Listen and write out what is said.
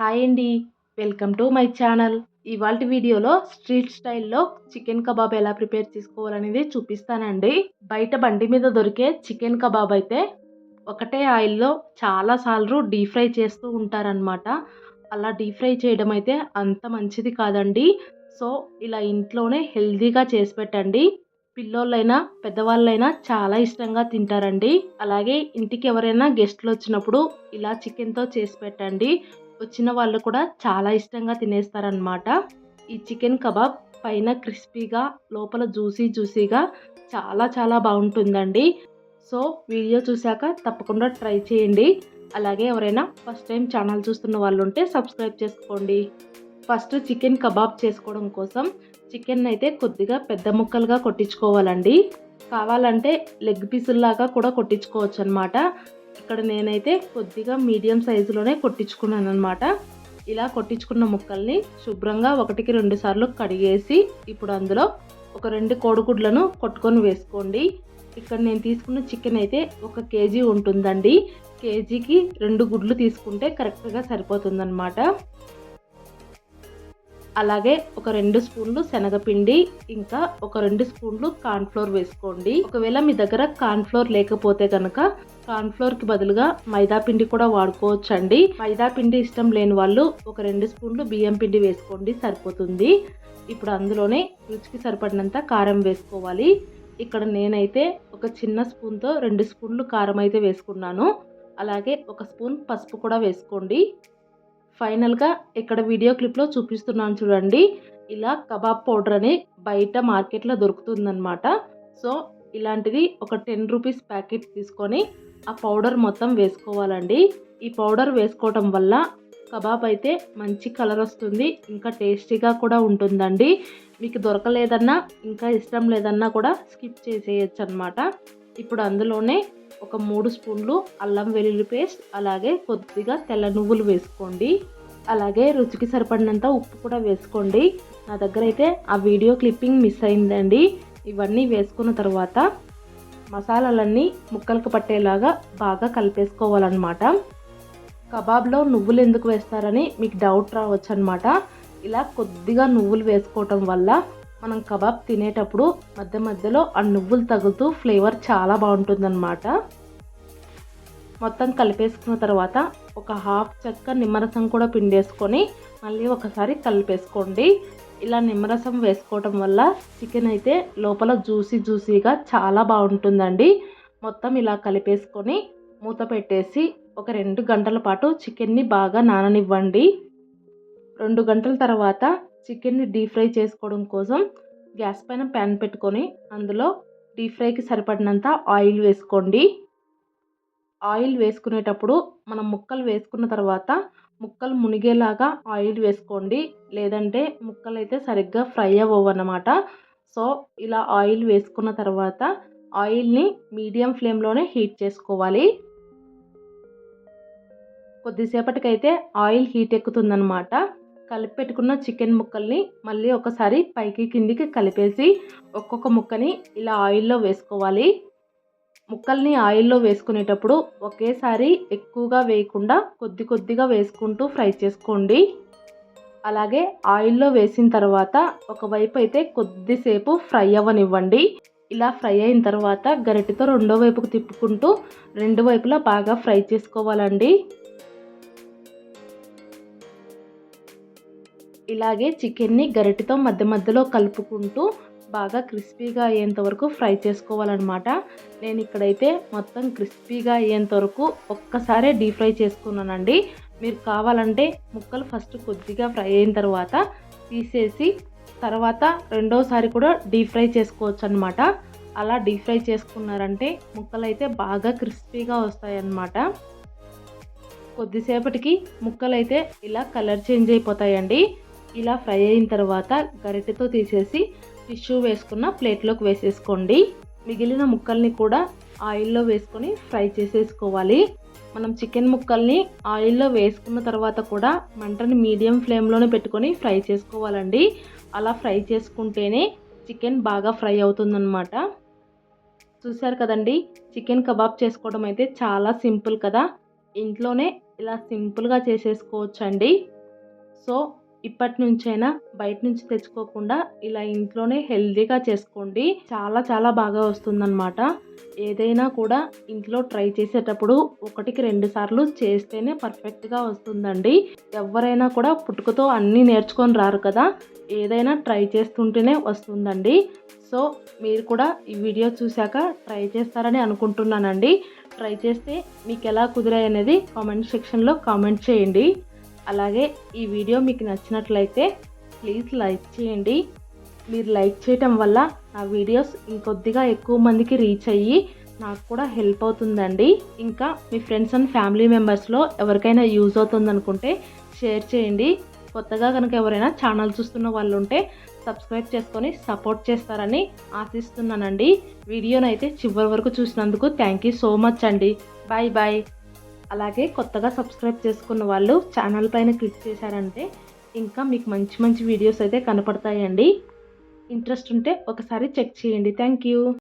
Hi అండి. Welcome to my channel. ఇవాళ వీడియోలో స్ట్రీట్ స్టైల్లో చికెన్ కబాబ్ ఎలా ప్రిపేర్ చేసుకోవాలనేది చూపిస్తానండి. బయట బండి మీద దొరికే చికెన్ కబాబ్ అయితే ఒకటే ఆయిల్లో చాలాసార్లు డీప్ ఫ్రై చేస్తూ ఉంటారనమాట అలా డీప్ ఫ్రై చేయడం అయితే అంత మంచిది కాదండి. సో ఇలా ఇంట్లోనే హెల్తీగా చేసి పెట్టండి. పిల్లోళ్ళైనా పెద్దవాళ్ళైనా చాలా ఇష్టంగా తింటారండి. అలాగే ఇంటికి ఎవరైనా గెస్ట్లు వచ్చినప్పుడు ఇలా చికెన్తో చేసి పెట్టండి. వచ్చిన వాళ్ళు కూడా చాలా ఇష్టంగా తినేస్తారనమాట ఈ చికెన్ కబాబ్ పైన క్రిస్పీగా లోపల జ్యూసీ జ్యూసీగా చాలా చాలా బాగుంటుందండి. సో వీడియో చూశాక తప్పకుండా ట్రై చేయండి. అలాగే ఎవరైనా ఫస్ట్ టైం ఛానల్ చూస్తున్న వాళ్ళు ఉంటే సబ్స్క్రైబ్ చేసుకోండి. ఫస్ట్ చికెన్ కబాబ్ చేసుకోవడం కోసం చికెన్ అయితే కొద్దిగా పెద్ద ముక్కలుగా కొట్టించుకోవాలండి. కావాలంటే లెగ్ పీసుల్లాగా కూడా కొట్టించుకోవచ్చు అనమాట ఇక్కడ నేనైతే కొద్దిగా మీడియం సైజులోనే కొట్టించుకున్నాను అనమాట ఇలా కొట్టించుకున్న ముక్కల్ని శుభ్రంగా ఒకటికి రెండు సార్లు కడిగేసి ఇప్పుడు అందులో ఒక రెండు కోడిగుడ్లను కొట్టుకొని వేసుకోండి. ఇక్కడ నేను తీసుకున్న చికెన్ అయితే ఒక కేజీ ఉంటుందండి. కేజీకి రెండు గుడ్లు తీసుకుంటే కరెక్ట్గా సరిపోతుందన్నమాట. అలాగే ఒక రెండు స్పూన్లు శనగపిండి ఇంకా ఒక రెండు స్పూన్లు కార్న్ఫ్లోర్ వేసుకోండి. ఒకవేళ మీ దగ్గర కార్న్ఫ్లోర్ లేకపోతే కనుక కార్న్ఫ్లోర్కి బదులుగా మైదా పిండి కూడా వాడుకోవచ్చు అండి మైదా పిండి ఇష్టం లేని వాళ్ళు ఒక రెండు స్పూన్లు బియ్యం పిండి వేసుకోండి సరిపోతుంది. ఇప్పుడు అందులోనే రుచికి సరిపడినంత కారం వేసుకోవాలి. ఇక్కడ నేనైతే ఒక చిన్న స్పూన్తో రెండు స్పూన్లు కారం అయితే వేసుకున్నాను. అలాగే ఒక స్పూన్ పసుపు కూడా వేసుకోండి. ఫైనల్గా ఇక్కడ వీడియో క్లిప్లో చూపిస్తున్నాను చూడండి. ఇలా కబాబ్ పౌడర్ అని బయట మార్కెట్లో దొరుకుతుందనమాట సో ఇలాంటిది ఒక టెన్ రూపీస్ ప్యాకెట్ తీసుకొని ఆ పౌడర్ మొత్తం వేసుకోవాలండి. ఈ పౌడర్ వేసుకోవటం వల్ల కబాబ్ అయితే మంచి కలర్ వస్తుంది ఇంకా టేస్టీగా కూడా ఉంటుందండి. మీకు దొరకలేదన్నా ఇంకా ఇష్టం లేదన్నా కూడా స్కిప్ చేసేయచ్చు అనమాట ఇప్పుడు అందులోనే ఒక మూడు స్పూన్లు అల్లం వెల్లుల్లి పేస్ట్ అలాగే కొద్దిగా తెల్ల నువ్వులు వేసుకోండి. అలాగే రుచికి సరిపడినంత ఉప్పు కూడా వేసుకోండి. నా దగ్గర అయితే ఆ వీడియో క్లిప్పింగ్ మిస్ అయిందండి. ఇవన్నీ వేసుకున్న తర్వాత మసాలాలన్నీ ముక్కలకు పట్టేలాగా బాగా కలిపేసుకోవాలన్నమాట. కబాబ్లో నువ్వులు ఎందుకు వేస్తారని మీకు డౌట్ రావచ్చు అనమాట ఇలా కొద్దిగా నువ్వులు వేసుకోవటం వల్ల మనం కబాబ్ తినేటప్పుడు మధ్య మధ్యలో ఆ నువ్వులు తగులుతూ ఫ్లేవర్ చాలా బాగుంటుందన్నమాట. మొత్తం కలిపేసుకున్న తర్వాత ఒక హాఫ్ చెక్క నిమ్మరసం కూడా పిండేసుకొని మళ్ళీ ఒకసారి కలిపేసుకోండి. ఇలా నిమ్మరసం వేసుకోవటం వల్ల చికెన్ అయితే లోపల జ్యూసీ జ్యూసీగా చాలా బాగుంటుందండి. మొత్తం ఇలా కలిపేసుకొని మూత పెట్టేసి ఒక రెండు గంటల పాటు చికెన్ని బాగా నాననివ్వండి. రెండు గంటల తర్వాత చికెన్ని డీప్ ఫ్రై చేసుకోవడం కోసం గ్యాస్ పైన ప్యాన్ పెట్టుకొని అందులో డీప్ ఫ్రైకి సరిపడినంత ఆయిల్ వేసుకోండి. ఆయిల్ వేసుకునేటప్పుడు మనం ముక్కలు వేసుకున్న తర్వాత ముక్కలు మునిగేలాగా ఆయిల్ వేసుకోండి. లేదంటే ముక్కలు అయితే సరిగ్గా ఫ్రై అవ్వవు సో ఇలా ఆయిల్ వేసుకున్న తర్వాత ఆయిల్ని మీడియం ఫ్లేమ్లోనే హీట్ చేసుకోవాలి. కొద్దిసేపటికైతే ఆయిల్ హీట్ ఎక్కుతుందనమాట కలిపి పెట్టుకున్న చికెన్ ముక్కల్ని మళ్ళీ ఒకసారి పైకి కిందికి కలిపేసి ఒక్కొక్క ముక్కని ఇలా ఆయిల్లో వేసుకోవాలి. ముక్కల్ని ఆయిల్లో వేసుకునేటప్పుడు ఒకేసారి ఎక్కువగా వేయకుండా కొద్ది కొద్దిగా వేసుకుంటూ ఫ్రై చేసుకోండి. అలాగే ఆయిల్లో వేసిన తర్వాత ఒకవైపు అయితే కొద్దిసేపు ఫ్రై అవ్వనివ్వండి. ఇలా ఫ్రై అయిన తర్వాత గరిటెతో రెండో వైపుకు తిప్పుకుంటూ రెండు వైపులా బాగా ఫ్రై చేసుకోవాలండి. ఇలాగే చికెన్ని గరిటెతో మధ్య మధ్యలో కలుపుకుంటూ బాగా క్రిస్పీగా అయ్యేంత వరకు ఫ్రై చేసుకోవాలన్నమాట. నేను ఇక్కడైతే మొత్తం క్రిస్పీగా అయ్యేంత వరకు ఒక్కసారే డీప్ ఫ్రై చేసుకున్నానండి. మీరు కావాలంటే ముక్కలు ఫస్ట్ కొద్దిగా ఫ్రై అయిన తర్వాత తీసేసి తర్వాత రెండోసారి కూడా డీప్ ఫ్రై చేసుకోవచ్చు అనమాట అలా డీప్ ఫ్రై చేసుకున్నారంటే ముక్కలు అయితే బాగా క్రిస్పీగా వస్తాయన్నమాట. కొద్దిసేపటికి ముక్కలు అయితే ఇలా కలర్ చేంజ్ అయిపోతాయండి. ఇలా ఫ్రై అయిన తర్వాత గరిటెతో తీసేసి టిష్యూ వేసుకున్న ప్లేట్లోకి వేసేసుకోండి. మిగిలిన ముక్కల్ని కూడా ఆయిల్లో వేసుకొని ఫ్రై చేసేసుకోవాలి. మనం చికెన్ ముక్కల్ని ఆయిల్లో వేసుకున్న తర్వాత కూడా మంటని మీడియం ఫ్లేమ్లోనే పెట్టుకొని ఫ్రై చేసుకోవాలండి. అలా ఫ్రై చేసుకుంటేనే చికెన్ బాగా ఫ్రై అవుతుందన్నమాట. చూశారు కదండి చికెన్ కబాబ్ చేసుకోవడం అయితే చాలా సింపుల్ కదా. ఇంట్లోనే ఇలా సింపుల్గా చేసేసుకోవచ్చండి. సో ఇప్పటి నుంచైనా బయట నుంచి తెచ్చుకోకుండా ఇలా ఇంట్లోనే హెల్తీగా చేసుకోండి. చాలా చాలా బాగా వస్తుందన్నమాట. ఏదైనా కూడా ఇంట్లో ట్రై చేసేటప్పుడు ఒకటికి రెండు సార్లు చేస్తేనే పర్ఫెక్ట్గా వస్తుందండి. ఎవరైనా కూడా పుట్టుకతో అన్నీ నేర్చుకొని రారు కదా ఏదైనా ట్రై చేస్తుంటేనే వస్తుందండి. సో మీరు కూడా ఈ వీడియో చూశాక ట్రై చేస్తారని అనుకుంటున్నానండి. ట్రై చేస్తే మీకు ఎలా కుదిరాయి అనేది కామెంట్ సెక్షన్లో కామెంట్ చేయండి. అలాగే ఈ వీడియో మీకు నచ్చినట్లయితే ప్లీజ్ లైక్ చేయండి. మీరు లైక్ చేయటం వల్ల నా వీడియోస్ ఇంకొద్దిగా ఎక్కువ మందికి రీచ్ అయ్యి నాకు కూడా హెల్ప్ అవుతుందండి. ఇంకా మీ ఫ్రెండ్స్ అండ్ ఫ్యామిలీ మెంబర్స్లో ఎవరికైనా యూజ్ అవుతుంది అనుకుంటే షేర్ చేయండి. కొత్తగా కనుక ఎవరైనా ఛానల్ చూస్తున్న వాళ్ళు ఉంటే సబ్స్క్రైబ్ చేసుకొని సపోర్ట్ చేస్తారని ఆశిస్తున్నానండి. వీడియోనైతే చివరి వరకు చూసినందుకు థ్యాంక్ యూ సో మచ్ అండి. Bye bye. అలాగే కొత్తగా సబ్స్క్రైబ్ చేసుకున్న వాళ్ళు ఛానల్ పైన క్లిక్ చేశారంటే ఇంకా మీకు మంచి మంచి వీడియోస్ అయితే కనపడతాయండి. ఇంట్రెస్ట్ ఉంటే ఒకసారి చెక్ చేయండి. Thank you.